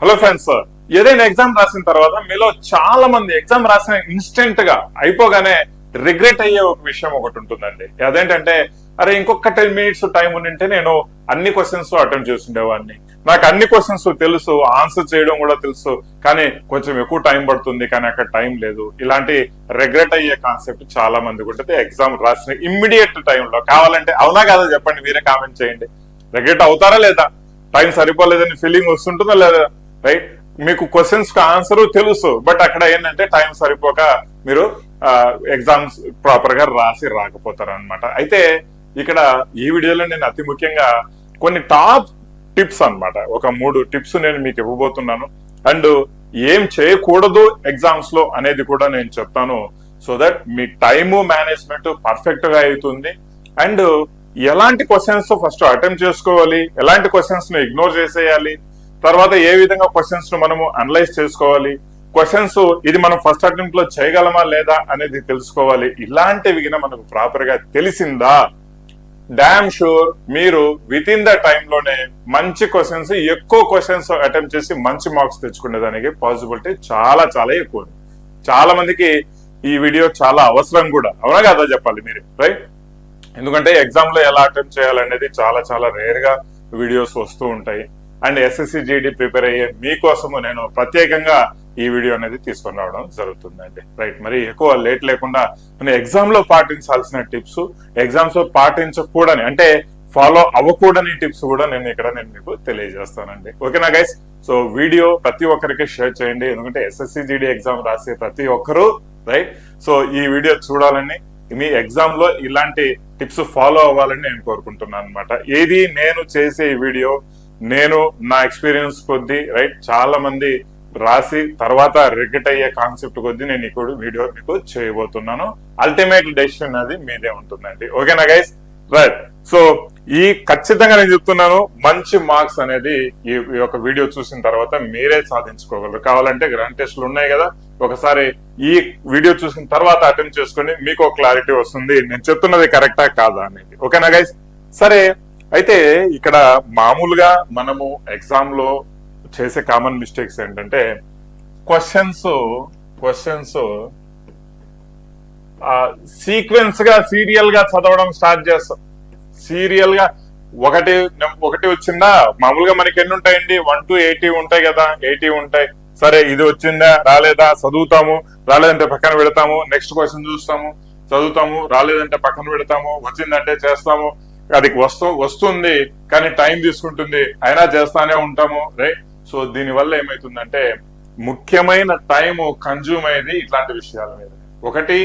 Hello friends ఏదైనా exam రాసిన తర్వాత మీలో చాలా మంది ఎగ్జామ్ రాసిన ఇన్స్టెంట్గా అయిపోగానే రిగ్రెట్ అయ్యే ఒక విషయం ఒకటి ఉంటుందండి. అదేంటంటే అరే ఇంకొక టెన్ మినిట్స్ టైం ఉండింటే నేను అన్ని క్వశ్చన్స్ అటెంప్ట్ చేస్తుండేవాడిని నాకు అన్ని క్వశ్చన్స్ తెలుసు ఆన్సర్ చేయడం కూడా తెలుసు కానీ కొంచెం ఎక్కువ టైం పడుతుంది కానీ అక్కడ టైం లేదు. ఇలాంటి రిగ్రెట్ అయ్యే కాన్సెప్ట్ చాలా మందికి ఉంటుంది. ఎగ్జామ్ రాసిన ఇమ్మీడియట్ టైంలో కావాలంటే అవునా కాదా చెప్పండి మీరే కామెంట్ చేయండి. రిగ్రెట్ అవుతారా లేదా? టైం సరిపోలేదని ఫీలింగ్ వస్తుంటుందా లేదా? రైట్ మీకు క్వశ్చన్స్కు ఆన్సర్ తెలుసు. బట్ అక్కడ ఏంటంటే టైం సరిపోక మీరు ఎగ్జామ్స్ ప్రాపర్గా రాసి రాకపోతారు అనమాట అయితే ఇక్కడ ఈ వీడియోలో నేను అతి ముఖ్యంగా కొన్ని టాప్ టిప్స్ అన్నమాట. ఒక మూడు టిప్స్ నేను మీకు ఇవ్వబోతున్నాను. అండ్ ఏం చేయకూడదు ఎగ్జామ్స్లో అనేది కూడా నేను చెప్తాను. సో దట్ మీ టైము మేనేజ్మెంట్ పర్ఫెక్ట్గా అవుతుంది. అండ్ ఎలాంటి క్వశ్చన్స్ ఫస్ట్ అటెంప్ట్ చేసుకోవాలి? ఎలాంటి క్వశ్చన్స్ను ఇగ్నోర్ చేసేయాలి? తర్వాత ఏ విధంగా క్వశ్చన్స్ను మనము అనలైజ్ చేసుకోవాలి? క్వశ్చన్స్ ఇది మనం ఫస్ట్ అటెంప్ట్లో చేయగలమా లేదా అనేది తెలుసుకోవాలి. ఇలాంటివి గిన మనకు ప్రాపర్గా తెలిసిందా? డామ్ షూర్ మీరు విత్ ఇన్ ద టైంలోనే మంచి క్వశ్చన్స్ ఎక్కువ క్వశ్చన్స్ అటెంప్ట్ చేసి మంచి మార్క్స్ తెచ్చుకునే దానికి పాసిబిలిటీ చాలా చాలా ఎక్కువ చాలా మందికి ఈ వీడియో చాలా అవసరం కూడా. అవునా కదా చెప్పాలి మీరు రైట్ ఎందుకంటే ఎగ్జామ్లో ఎలా అటెంప్ట్ చేయాలనేది చాలా చాలా రేర్గా వీడియోస్ వస్తూ ఉంటాయి. అండ్ ఎస్ఎస్సి జీడీ ప్రిపేర్ అయ్యే మీకోసము నేను ప్రత్యేకంగా ఈ వీడియో అనేది తీసుకొని రావడం జరుగుతుందండి. రైట్ మరి ఎక్కువ లేట్ లేకుండా మనం ఎగ్జామ్లో పాటించాల్సిన టిప్స్ ఎగ్జామ్స్లో పాటించకూడని అంటే ఫాలో అవ్వకూడని టిప్స్ కూడా నేను ఇక్కడ నేను మీకు తెలియజేస్తానండి. ఓకేనా గైస్ సో వీడియో ప్రతి ఒక్కరికి షేర్ చేయండి. ఎందుకంటే ఎస్ఎస్సి జీడీ ఎగ్జామ్ రాసే ప్రతి ఒక్కరూ రైట్ సో ఈ వీడియో చూడాలని మీ ఎగ్జామ్లో ఇలాంటి టిప్స్ ఫాలో అవ్వాలని నేను కోరుకుంటున్నాను అనమాట ఏది నేను చేసే ఈ వీడియో నేను నా ఎక్స్పీరియన్స్ కొద్దీ రైట్ చాలా మంది రాసి తర్వాత రిగ్రెట్ అయ్యే కాన్సెప్ట్ కొద్దీ నేను ఇప్పుడు వీడియో మీకు చేయబోతున్నాను. అల్టిమేట్ డెసిషన్ అది మీదే ఉంటుందండి. ఓకేనా గైస్ రైట్ సో ఈ ఖచ్చితంగా నేను చెప్తున్నాను మంచి మార్క్స్ అనేది ఈ యొక్క వీడియో చూసిన తర్వాత మీరే సాధించుకోగలరు. కావాలంటే గ్రాండ్ టెస్ట్లు ఉన్నాయి కదా ఒకసారి ఈ వీడియో చూసిన తర్వాత అటెంప్ట్ చేసుకొని మీకు క్లారిటీ వస్తుంది. నేను చెప్తున్నది కరెక్టా కాదా అనేది. ఓకేనా గైస్ సరే అయితే ఇక్కడ మామూలుగా మనము ఎగ్జామ్లో చేసే కామన్ మిస్టేక్స్ ఏంటంటే క్వశ్చన్స్ క్వశ్చన్స్ సీక్వెన్స్గా సీరియల్గా చదవడం స్టార్ట్ చేస్తాం. సీరియల్గా ఒకటి ఒకటి వచ్చిందా? మామూలుగా మనకి ఎన్ని ఉంటాయండి? వన్ టు ఎయిటీ ఉంటాయి కదా. ఎయిటీ ఉంటాయి. సరే ఇది వచ్చిందా? రాలేదా? చదువుతాము. రాలేదంటే పక్కన పెడతాము. నెక్స్ట్ క్వశ్చన్ చూస్తాము. చదువుతాము. రాలేదంటే పక్కన పెడతాము. వచ్చిందంటే చేస్తాము. అది వస్తూ వస్తుంది కానీ టైం తీసుకుంటుంది అయినా చేస్తానే ఉంటాము రైట్ సో దీని వల్ల ఏమైతుందంటే ముఖ్యమైన టైం కన్జ్యూమ్ అయ్యేది ఇట్లాంటి విషయాల మీద. ఒకటి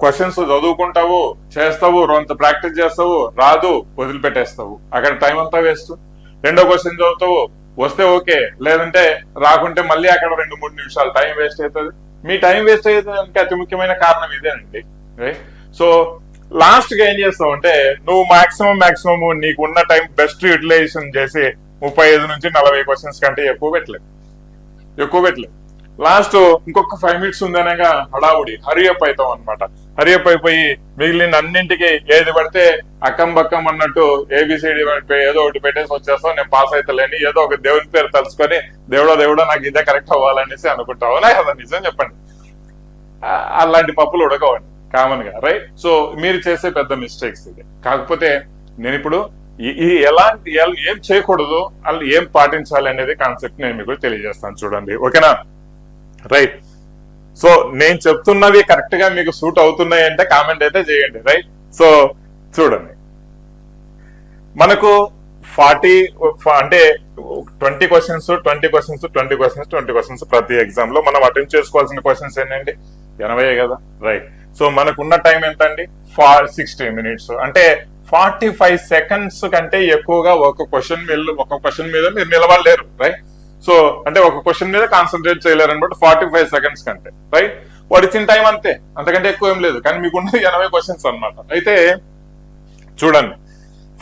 క్వశ్చన్స్ చదువుకుంటావు చేస్తావు రొంత ప్రాక్టీస్ చేస్తావు రాదు వదిలిపెట్టేస్తావు. అక్కడ టైం అంతా వేస్ట్ రెండో క్వశ్చన్ చదువుతావు వస్తే ఓకే లేదంటే రాకుంటే మళ్ళీ అక్కడ రెండు మూడు నిమిషాలు టైం వేస్ట్ అవుతుంది. మీ టైం వేస్ట్ అయ్యేదానికి అతి ముఖ్యమైన కారణం ఇదేనండి సో లాస్ట్గా ఏం చేస్తావు అంటే నువ్వు మాక్సిమం మాక్సిమం నీకు ఉన్న టైం బెస్ట్ యూటిలైజేషన్ చేసి ముప్పై ఐదు నుంచి నలభై క్వశ్చన్స్ కంటే ఎక్కువ పెట్టలేదు ఎక్కువ పెట్టలేదు లాస్ట్ ఇంకొక ఫైవ్ మినిట్స్ ఉందనగా హడావుడి హరియప్ అవుతాం అనమాట హరియప్ అయిపోయి మిగిలిన అన్నింటికి ఏది పడితే అక్కం బక్కం అన్నట్టు ఏబిసిడి ఏదో ఒకటి పెట్టేసి వచ్చేస్తాం. నేను పాస్ అవుతలేని ఏదో ఒక దేవుని పేరు తలుచుకొని దేవుడో దేవుడో నాకు ఇదే కరెక్ట్ అవ్వాలనేసి అనుకుంటావు? అవునా కదా నిజం చెప్పండి. అలాంటి పప్పులు ఉడకవండి. కామన్గా రైట్ సో మీరు చేసే పెద్ద మిస్టేక్స్ ఇది. కాకపోతే నేను ఇప్పుడు ఈ- ఎలాంటి ఎల్- ఏం చేయకూడదు వాళ్ళు ఏం పాటించాలి అనేది కాన్సెప్ట్ నేను మీకు తెలియజేస్తాను చూడండి. ఓకేనా? రైట్ సో నేను చెప్తున్నవి కరెక్ట్గా మీకు సూట్ అవుతున్నాయి అంటే కామెంట్ అయితే చేయండి రైట్ సో చూడండి. మనకు ఫార్టీ అంటే twenty questions twenty questions twenty questions twenty questions ప్రతి ఎగ్జామ్లో మనం అటెంప్ట్ చేసుకోవాల్సిన క్వశ్చన్స్ ఏంటండి ఎనభై కదా రైట్ సో మనకున్న టైం ఎంతండి? ఫార్ సిక్స్టీ మినిట్స్ అంటే ఫార్టీ ఫైవ్ సెకండ్స్ కంటే ఎక్కువగా ఒక క్వశ్చన్ మీద ఒక క్వశ్చన్ మీద మీరు నిలబడలేరు రైట్ సో అంటే ఒక క్వశ్చన్ మీద కాన్సన్ట్రేట్ చేయలేరు అనమాట ఫార్టీ ఫైవ్ సెకండ్స్ కంటే రైట్ వాడు ఇచ్చిన టైం అంతే. అంతకంటే ఎక్కువ ఏం లేదు. కానీ మీకు ఉన్నది ఎనభై క్వశ్చన్స్ అన్నమాట. అయితే చూడండి.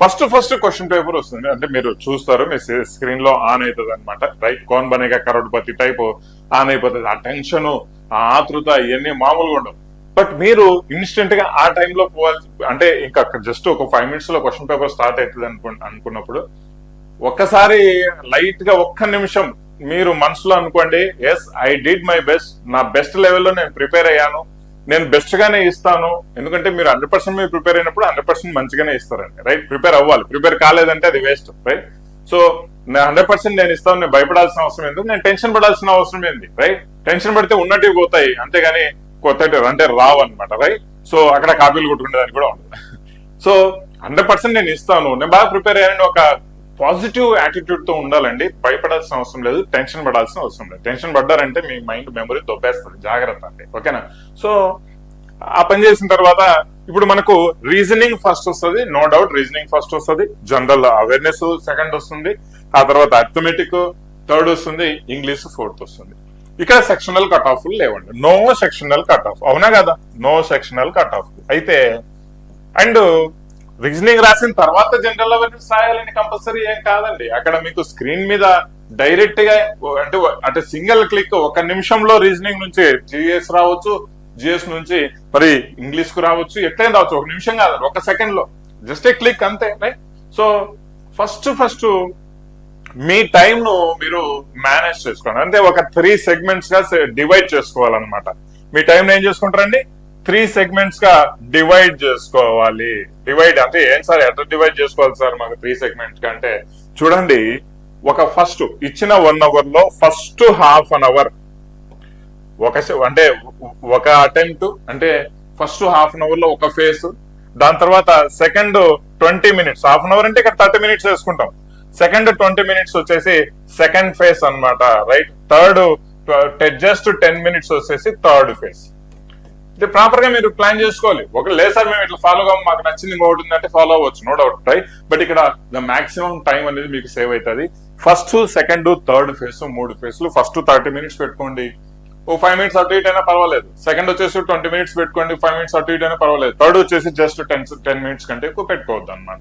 ఫస్ట్ ఫస్ట్ క్వశ్చన్ పేపర్ వస్తుంది. అంటే మీరు చూస్తారు మీ స్క్రీన్లో ఆన్ అవుతుంది అనమాట right Kaun Banega Crorepati type on అయిపోతుంది. ఆ టెన్షన్ ఆ ఆతృత ఇవన్నీ మామూలుగా ఉండవు. బట్ మీరు ఇన్స్టెంట్గా ఆ టైంలో పోవాలి. అంటే ఇంకా జస్ట్ ఒక ఫైవ్ మినిట్స్లో క్వశ్చన్ పేపర్ స్టార్ట్ అవుతుంది అనుకు అనుకున్నప్పుడు ఒక్కసారి లైట్గా ఒక్క నిమిషం మీరు మనసులో అనుకోండి yes I did my best నా బెస్ట్ లెవెల్లో నేను ప్రిపేర్ అయ్యాను. నేను బెస్ట్ గానే ఇస్తాను. ఎందుకంటే మీరు హండ్రెడ్ పర్సెంట్ మీరు ప్రిపేర్ అయినప్పుడు హండ్రెడ్ పర్సెంట్ మంచిగానే ఇస్తారండి. రైట్ ప్రిపేర్ అవ్వాలి. ప్రిపేర్ కాలేదంటే అది వేస్ట్ రైట్ సో నేను హండ్రెడ్ పర్సెంట్ నేను ఇస్తాను నేను భయపడాల్సిన అవసరం ఎందుకు నేను టెన్షన్ పడాల్సిన అవసరం ఏంది? రైట్ టెన్షన్ పడితే ఉన్నట్టు పోతాయి. అంతేగాని కొత్త అంటే రావు అనమాట రైట్ సో అక్కడ కాపీలు కొట్టుకునేదానికి కూడా ఉండదు. సో హండ్రెడ్ పర్సెంట్ నేను ఇస్తాను. నేను బాగా ప్రిపేర్ అయ్యాను ఒక పాజిటివ్ యాటిట్యూడ్తో ఉండాలండి. భయపడాల్సిన అవసరం లేదు. టెన్షన్ పడాల్సిన అవసరం లేదు. టెన్షన్ పడ్డారంటే మీ మైండ్ మెమరీ దొబ్బేస్తుంది. జాగ్రత్త అండి. ఓకేనా? సో ఆ పని చేసిన తర్వాత ఇప్పుడు మనకు రీజనింగ్ ఫస్ట్ వస్తుంది. నో డౌట్ రీజనింగ్ ఫస్ట్ వస్తుంది. జనరల్ అవేర్నెస్ సెకండ్ వస్తుంది. ఆ తర్వాత అథమెటిక్ థర్డ్ వస్తుంది. ఇంగ్లీష్ ఫోర్త్ వస్తుంది. ఇక్కడ సెక్షనల్ కట్ ఆఫ్ లేవండి. నో సెక్షనల్ కట్ ఆఫ్ అవునా కదా? నో సెక్షనల్ కట్ ఆఫ్ అయితే అండ్ రీజనింగ్ రాసిన తర్వాత జనరల్ అవేర్నెస్ రాయాలని కంపల్సరీ ఏం కాదండి. అక్కడ మీకు స్క్రీన్ మీద డైరెక్ట్గా అంటే అంటే సింగిల్ క్లిక్ ఒక నిమిషంలో రీజనింగ్ నుంచి జిఎస్ రావచ్చు జిఎస్ నుంచి మరి ఇంగ్లీష్కు రావచ్చు ఎట్లయినా రావచ్చు. ఒక నిమిషం కాదు ఒక సెకండ్లో. జస్ట్ ఏ క్లిక్ అంతే రైట్ సో ఫస్ట్ ఫస్ట్ మీ టైంను మీరు మేనేజ్ చేసుకోండి. అంటే ఒక త్రీ సెగ్మెంట్స్గా డివైడ్ చేసుకోవాలన్నమాట. మీ టైం ఏం చేసుకుంటారండి? త్రీ సెగ్మెంట్స్గా డివైడ్ చేసుకోవాలి. డివైడ్ అంటే ఏం సార్? ఎట్లా డివైడ్ చేసుకోవాలి సార్ మాకు త్రీ సెగ్మెంట్స్ అంటే చూడండి ఒక ఫస్ట్ ఇచ్చిన వన్ అవర్లో ఫస్ట్ హాఫ్ అన్ అవర్ ఒక అంటే ఒక అటెంప్ట్ అంటే ఫస్ట్ హాఫ్ అన్ అవర్లో ఒక ఫేస్ దాని తర్వాత second twenty minutes half an hour అంటే ఇక్కడ థర్టీ మినిట్స్ వేసుకుంటాం. సెకండ్ ట్వంటీ మినిట్స్ వచ్చేసి సెకండ్ ఫేస్ అన్నమాట right third just ten minutes వచ్చేసి థర్డ్ ఫేస్ ఇది ప్రాపర్గా మీరు ప్లాన్ చేసుకోవాలి. ఒక లేదు సార్ మేము ఇట్లా ఫాలో గా మాకు నచ్చింది ఇంకోటి ఉందంటే ఫాలో అవ్వచ్చు నో డౌట్ రైట్ బట్ ఇక్కడ ద మాక్సిమం టైం అనేది మీకు సేవ్ అవుతుంది. ఫస్ట్ సెకండ్ థర్డ్ ఫేస్ మూడు ఫేస్లు ఫస్ట్ థర్టీ మినిట్స్ పెట్టుకోండి. ఓ ఫైవ్ మినిట్స్ అటు ఇటు అయినా పర్వాలేదు. సెకండ్ వచ్చేసి ట్వంటీ మినిట్స్ పెట్టుకోండి ఫైవ్ మినిట్స్ అటు ఇటు అయినా పర్వాలేదు. థర్డ్ వచ్చేసి జస్ట్ టెన్ టెన్ మినిట్స్ కంటే ఎక్కువ పెట్టుకోవద్దు అనమాట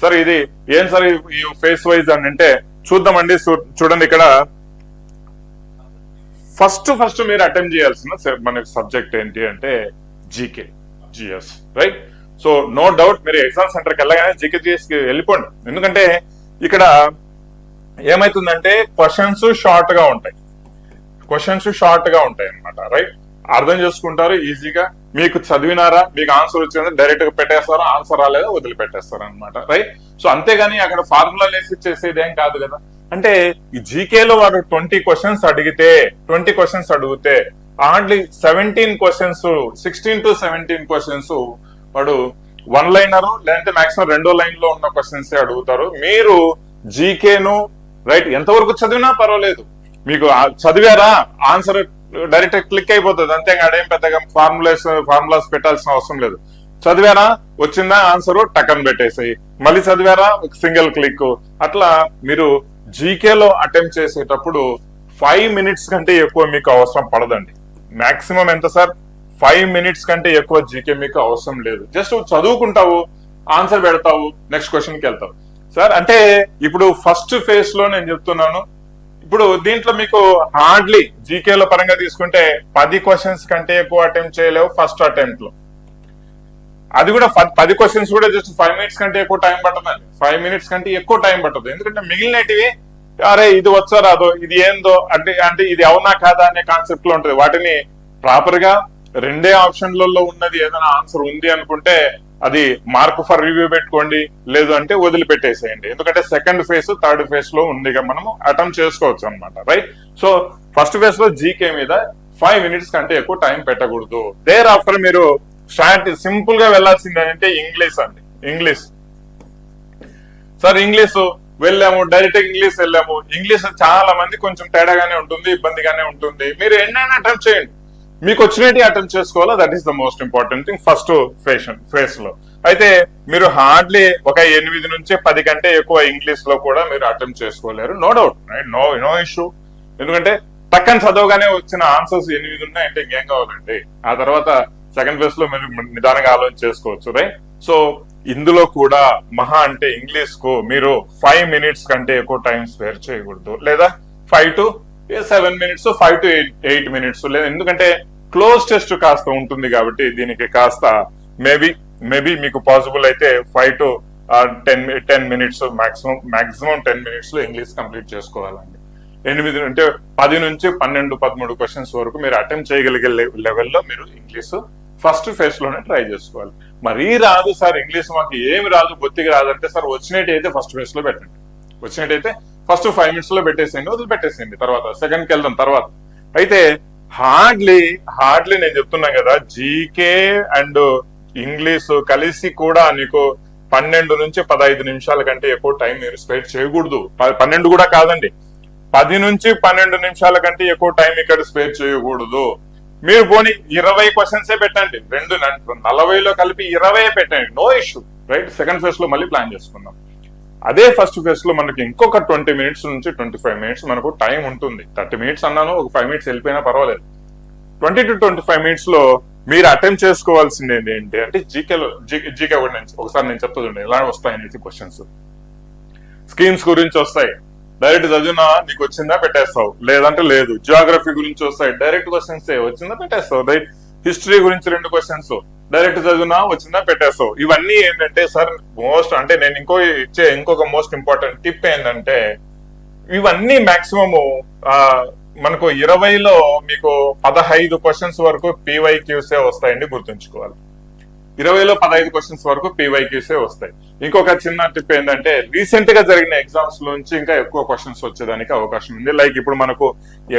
సార్ ఇది ఏం సార్ ఈ- ఫేస్ వైజ్ అని అంటే చూద్దామండి చూ- చూడండి ఇక్కడ. ఫస్ట్ ఫస్ట్ మీరు అటెంప్ట్ చేయాల్సిన మన సబ్జెక్ట్ ఏంటి అంటే GK GS right so no doubt మీరు ఎగ్జామ్ సెంటర్కి వెళ్ళగానే జీకే జిఎస్కి వెళ్ళిపోండి. ఎందుకంటే ఇక్కడ ఏమైతుందంటే క్వశ్చన్స్ షార్ట్గా ఉంటాయి. క్వశ్చన్స్ షార్ట్గా ఉంటాయి అనమాట రైట్ అర్థం చేసుకుంటారు ఈజీగా మీకు చదివినారా మీకు ఆన్సర్ వచ్చిందా డైరెక్ట్గా పెట్టేస్తారా ఆన్సర్ రాలేదా వదిలిపెట్టేస్తారు అనమాట రైట్ సో అంతేగాని అక్కడ ఫార్ములా వేసి చేసేది ఏం కాదు కదా. అంటే ఈ జీకేలో వాడు ట్వంటీ క్వశ్చన్స్ అడిగితే ట్వంటీ క్వశ్చన్స్ అడిగితే hardly seventeen questions sixteen to seventeen questions వాడు వన్ లైనర్ లేదంటే మాక్సిమం రెండో లైన్లో ఉన్న క్వశ్చన్స్ అడుగుతారు. మీరు జీకేను రైట్ ఎంతవరకు చదివినా పర్వాలేదు. మీకు చదివారా? ఆన్సర్ డైరెక్ట్ క్లిక్ అయిపోతుంది. అంతేగాడు ఏం పెద్దగా ఫార్ములాస్ ఫార్ములాస్ పెట్టాల్సిన అవసరం లేదు. చదివారా? వచ్చిందా? ఆన్సర్ టకన్ పెట్టేసాయి. మళ్ళీ చదివారా? ఒక సింగిల్ క్లిక్ అట్లా మీరు జీకేలో అటెంప్ట్ చేసేటప్పుడు ఫైవ్ మినిట్స్ కంటే ఎక్కువ మీకు అవసరం పడదండి. మాక్సిమం ఎంత సార్? ఫైవ్ మినిట్స్ కంటే ఎక్కువ జీకే మీకు అవసరం లేదు. జస్ట్ చదువుకుంటావు ఆన్సర్ పెడతావు నెక్స్ట్ క్వశ్చన్కి వెళ్తావు. సార్ అంటే ఇప్పుడు ఫస్ట్ ఫేజ్లో నేను చెప్తున్నాను. ఇప్పుడు దీంట్లో మీకు హార్డ్లీ జీకేలో పరంగా తీసుకుంటే పది క్వశ్చన్స్ కంటే ఎక్కువ అటెంప్ట్ చేయలేవు ఫస్ట్ అటెంప్ట్లో. అది కూడా పది క్వశ్చన్స్ కూడా జస్ట్ ఫైవ్ మినిట్స్ కంటే ఎక్కువ టైం పట్టదండి. ఫైవ్ మినిట్స్ కంటే ఎక్కువ టైం పట్టదు. ఎందుకంటే మిగిలినటివి అరే ఇది వచ్చో రాదో ఇది ఏందో అంటే అంటే ఇది అవునా కాదా అనే కాన్సెప్ట్లో ఉంటుంది. వాటిని ప్రాపర్గా రెండే ఆప్షన్లలో ఉన్నది ఏదైనా ఆన్సర్ ఉంది అనుకుంటే అది మార్క్ ఫర్ రివ్యూ పెట్టుకోండి లేదు అంటే వదిలిపెట్టేసేయండి. ఎందుకంటే సెకండ్ ఫేజ్ థర్డ్ ఫేజ్లో ఉందిగా మనము అటెంప్ట్ చేసుకోవచ్చు అనమాట రైట్ సో ఫస్ట్ ఫేజ్లో జీకే మీద ఫైవ్ మినిట్స్ కంటే ఎక్కువ టైం పెట్టకూడదు. దేర్ ఆఫ్టర్ మీరు స్ట్రాటజీ సింపుల్గా వెళ్ళాల్సింది అంటే ఇంగ్లీష్ అండి. ఇంగ్లీష్. సార్ ఇంగ్లీష్ వెళ్ళాము డైరెక్ట్ ఇంగ్లీష్ వెళ్ళాము. ఇంగ్లీష్ చాలా మంది కొంచెం తేడాగానే ఉంటుంది ఇబ్బందిగానే ఉంటుంది. మీరు ఎన్నైనా అటెంప్ట్ చేయండి. మీకు వచ్చినట్టు అటెంప్ట్ చేసుకోవాలా? That is the most important thing first fashion ఫేస్లో. అయితే మీరు హార్డ్లీ ఒక ఎనిమిది నుంచి పది కంటే ఎక్కువ ఇంగ్లీష్లో కూడా మీరు అటెంప్ట్ చేసుకోలేరు. No doubt no no issue ఎందుకంటే టక్కన చదవగానే వచ్చిన ఆన్సర్స్ ఎనిమిది ఉన్నాయంటే ఇంకేం కావాలండి? ఆ తర్వాత సెకండ్ ఫేజ్లో మీరు నిదానంగా ఆలోచన చేసుకోవచ్చు రైట్ సో ఇందులో కూడా మహా అంటే ఇంగ్లీష్కు మీరు ఫైవ్ మినిట్స్ కంటే ఎక్కువ టైం స్పేర్ చేయకూడదు. లేదా five to seven minutes five to eight eight minutes లేదా ఎందుకంటే క్లోజ్ టెస్ట్ కాస్త ఉంటుంది కాబట్టి దీనికి కాస్త మేబీ మేబీ మీకు పాసిబుల్ అయితే five to ten ten minutes maximum maximum ten మినిట్స్లో ఇంగ్లీష్ కంప్లీట్ చేసుకోవాలండి. ఎనిమిది అంటే పది నుంచి పన్నెండు పదమూడు క్వశ్చన్స్ వరకు మీరు అటెంప్ట్ చేయగలిగే లెవెల్లో మీరు ఇంగ్లీష్ ఫస్ట్ ఫేజ్లోనే ట్రై చేసుకోవాలి. మరీ రాదు సార్ ఇంగ్లీష్ మాకు ఏమి రాదు బొత్తిగా రాదంటే సార్ వచ్చినట్టు అయితే ఫస్ట్ ఫేజ్లో పెట్టండి. వచ్చినట్టయితే ఫస్ట్ ఫైవ్ మినిట్స్లో పెట్టేసేయండి వదిలిపెట్టేసేయండి తర్వాత సెకండ్కి వెళ్దాం తర్వాత. అయితే హార్డ్లీ హార్డ్లీ నేను చెప్తున్నా కదా జీకే అండ్ ఇంగ్లీష్ కలిసి కూడా నీకు పన్నెండు నుంచి పదహైదు నిమిషాల కంటే ఎక్కువ టైం మీరు స్పెండ్ చేయకూడదు. పన్నెండు కూడా కాదండి. పది నుంచి పన్నెండు నిమిషాల కంటే ఎక్కువ టైం ఇక్కడ స్పేర్ చేయకూడదు. మీరు పోనీ ఇరవై క్వశ్చన్సే పెట్టండి. రెండు నలభైలో కలిపి ఇరవై పెట్టండి. నో ఇష్యూ రైట్ సెకండ్ ఫేజ్లో మళ్ళీ ప్లాన్ చేసుకుందాం. అదే ఫస్ట్ ఫేజ్లో మనకి ఇంకొక ట్వంటీ మినిట్స్ నుంచి ట్వంటీ ఫైవ్ మినిట్స్ మనకు టైం ఉంటుంది. థర్టీ మినిట్స్ అన్నాను ఒక ఫైవ్ మినిట్స్ వెళ్ళిపోయినా పర్వాలేదు. ట్వంటీ టు ట్వంటీ ఫైవ్ మినిట్స్లో మీరు అటెంప్ట్ చేసుకోవాల్సింది ఏంటి అంటే జీకేలో జీకే నుంచి ఒకసారి నేను చెప్తా చూడండి ఎలా వస్తాయి అనేది క్వశ్చన్స్ స్కీమ్స్ గురించి వస్తాయి. డైరెక్ట్ చదివినా నీకు వచ్చిందా పెట్టేస్తావు. లేదంటే లేదు. జియోగ్రఫీ గురించి వస్తాయి. డైరెక్ట్ క్వశ్చన్స్ వచ్చిందా పెట్టేస్తావు. రైట్ హిస్టరీ గురించి రెండు క్వశ్చన్స్ డైరెక్ట్ చదివినా వచ్చిందా పెట్టేస్తావు. ఇవన్నీ ఏంటంటే సార్ మోస్ట్ అంటే నేను ఇంకో ఇచ్చే ఇంకొక మోస్ట్ ఇంపార్టెంట్ టిప్ ఏంటంటే ఇవన్నీ మాక్సిమము మనకు ఇరవైలో మీకు పదహైదు క్వశ్చన్స్ వరకు పీవైక్యూసే వస్తాయండి గుర్తుంచుకోవాలి. ఇరవైలో పదహైదు క్వశ్చన్స్ వరకు పీవైక్యూసే వస్తాయి. ఇంకొక చిన్న టిప్ ఏంటంటే రీసెంట్గా జరిగిన ఎగ్జామ్స్ నుంచి ఇంకా ఎక్కువ క్వశ్చన్స్ వచ్చేదానికి అవకాశం ఉంది. లైక్ ఇప్పుడు మనకు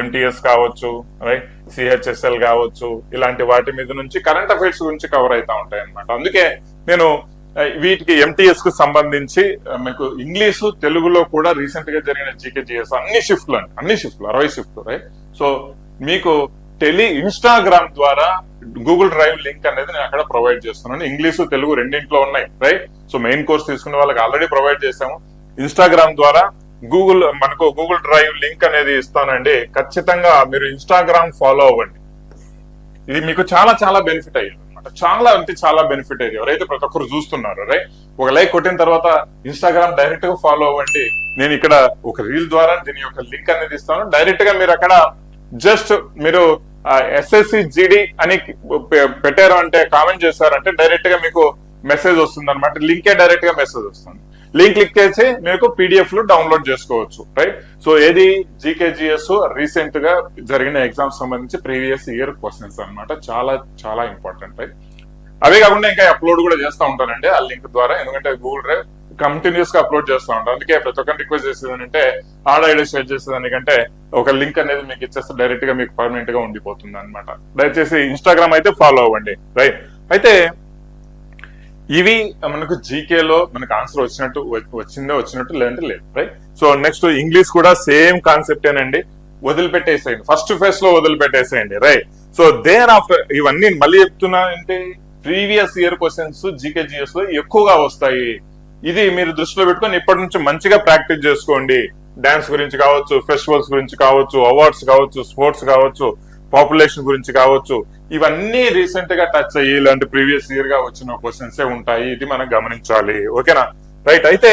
ఎంటీఎస్ కావచ్చు రైట్ సిహెచ్ఎస్ఎల్ కావచ్చు ఇలాంటి వాటి మీద నుంచి కరెంట్ అఫైర్స్ గురించి కవర్ అవుతా ఉంటాయి అనమాట అందుకే నేను వీటికి ఎంటీఎస్కు సంబంధించి మీకు ఇంగ్లీషు తెలుగులో కూడా రీసెంట్గా జరిగిన జీకేజీఎస్ అన్ని షిఫ్ట్లు అండి అన్ని షిఫ్ట్లు అరవై షిఫ్ట్లు రైట్ సో మీకు టెలి ఇన్స్టాగ్రామ్ ద్వారా గూగుల్ డ్రైవ్ లింక్ అనేది నేను అక్కడ ప్రొవైడ్ చేస్తున్నాను. ఇంగ్లీషు తెలుగు రెండింట్లో ఉన్నాయి రైట్? సో మెయిన్ కోర్స్ తీసుకున్న వాళ్ళకి ఆల్రెడీ ప్రొవైడ్ చేసాము ఇన్స్టాగ్రామ్ ద్వారా గూగుల్ మనకు గూగుల్ డ్రైవ్ లింక్ అనేది ఇస్తానండి. ఖచ్చితంగా మీరు ఇన్స్టాగ్రామ్ ఫాలో అవ్వండి. ఇది మీకు చాలా చాలా బెనిఫిట్ అయ్యేది అనమాట చాలా అంటే చాలా బెనిఫిట్ అయ్యేది. ఎవరైతే ప్రతి ఒక్కరు చూస్తున్నారు రైట్? ఒక లైక్ కొట్టిన తర్వాత ఇన్స్టాగ్రామ్ డైరెక్ట్గా ఫాలో అవ్వండి. నేను ఇక్కడ ఒక రీల్ ద్వారా దీని యొక్క లింక్ అనేది ఇస్తాను. డైరెక్ట్గా మీరు అక్కడ జస్ట్ మీరు ఎస్ఎస్సి జిడి అని పెట్టారు అంటే కామెంట్ చేశారంటే డైరెక్ట్గా మీకు మెసేజ్ వస్తుంది అనమాట లింకే డైరెక్ట్గా మెసేజ్ వస్తుంది. లింక్ క్లిక్ చేసి మీకు పీడిఎఫ్లో డౌన్లోడ్ చేసుకోవచ్చు రైట్ సో ఏది? జీకేజీఎస్ రీసెంట్గా జరిగిన ఎగ్జామ్స్ సంబంధించి ప్రీవియస్ ఇయర్ క్వశ్చన్స్ అన్నమాట. చాలా చాలా ఇంపార్టెంట్ రైట్ అవే కాకుండా ఇంకా అప్లోడ్ కూడా చేస్తూ ఉంటానండి. ఆ లింక్ ద్వారా. ఎందుకంటే గూగుల్ డ్రైవ్ కంటిన్యూస్గా అప్లోడ్ చేస్తూ ఉంటాం. అందుకే ప్రతి ఒక్కరిని రిక్వెస్ట్ చేసేది ఏంటంటే ఆడ ఐడి షేర్ చేసేదానికంటే ఒక లింక్ అనేది మీకు ఇచ్చేస్తే డైరెక్ట్గా మీకు పర్మనెంట్గా ఉండిపోతుంది అనమాట దయచేసి ఇన్స్టాగ్రామ్ అయితే ఫాలో అవ్వండి. రైట్ అయితే ఇవి మనకు జీకేలో మనకు ఆన్సర్ వచ్చినట్టు వచ్చిందే వచ్చిందో వచ్చినట్టు లేదంటే లేదు. రైట్ సో నెక్స్ట్ ఇంగ్లీష్ కూడా సేమ్ కాన్సెప్ట్ ఏనండి. వదిలిపెట్టేసేయండి. ఫస్ట్ ఫేజ్లో వదిలిపెట్టేసేయండి. రైట్ సో దేర్ ఆఫ్టర్ ఇవన్నీ మళ్ళీ చెప్తున్నా అంటే ప్రీవియస్ ఇయర్ క్వశ్చన్స్ జీకే జిఎస్లో ఎక్కువగా వస్తాయి. ఇది మీరు దృష్టిలో పెట్టుకొని ఇప్పటి నుంచి మంచిగా ప్రాక్టీస్ చేసుకోండి. డాన్స్ గురించి కావచ్చు ఫెస్టివల్స్ గురించి కావచ్చు అవార్డ్స్ కావచ్చు స్పోర్ట్స్ కావచ్చు పాపులేషన్ గురించి కావచ్చు ఇవన్నీ రీసెంట్గా టచ్ అయ్యి ఇలాంటి ప్రీవియస్ ఇయర్గా వచ్చిన క్వశ్చన్స్ ఉంటాయి ఇది మనం గమనించాలి. ఓకేనా? రైట్ అయితే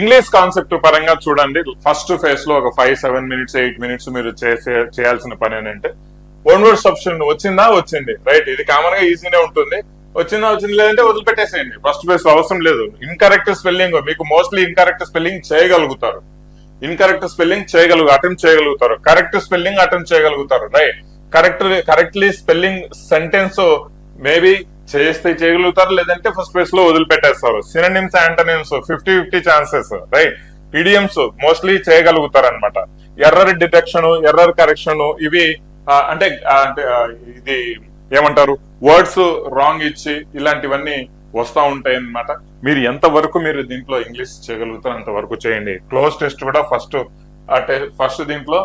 ఇంగ్లీష్ కాన్సెప్ట్ పరంగా చూడండి. ఫస్ట్ ఫేజ్లో ఒక five seven minutes eight minutes మీరు చేసే చేయాల్సిన పని ఏంటంటే వన్ వర్డ్ సబ్స్టిట్యూషన్ వచ్చిందా? వచ్చింది. రైట్ ఇది కామన్గా ఈజీనే ఉంటుంది. వచ్చిందా వచ్చింది లేదంటే వదిలిపెట్టేసేయండి. ఫస్ట్ ఫేజ్ అవసరం లేదు. ఇన్కరెక్ట్ స్పెల్లింగ్ మీకు మోస్ట్లీ ఇన్కరెక్ట్ స్పెల్లింగ్ చేయగలుగుతారు. ఇన్కరెక్ట్ స్పెల్లింగ్ చేయగలుగు అటెంప్ట్ చేయగలుగుతారు. కరెక్ట్ స్పెల్లింగ్ అటెంప్ట్ చేయగలుగుతారు. Right correct correctly spelling sentence maybe చేస్తే చేయగలుగుతారు లేదంటే ఫస్ట్ ఫేజ్లో వదిలిపెట్టేస్తారు. Synonyms antonyms fifty fifty chances right idioms mostly చేయగలుగుతారు అనమాట ఎర్రర్ డిటెక్షన్ ఎర్రర్ కరెక్షన్ ఇవి అంటే అంటే ఇది ఏమంటారు? వర్డ్స్ రాంగ్ ఇచ్చి ఇలాంటివన్నీ వస్తా ఉంటాయి అనమాట మీరు ఎంత వరకు మీరు దీంట్లో ఇంగ్లీష్ చేయగలుగుతారు అంత వరకు చేయండి. క్లోజ్ టెస్ట్ కూడా ఫస్ట్ ఫస్ట్ దీంట్లో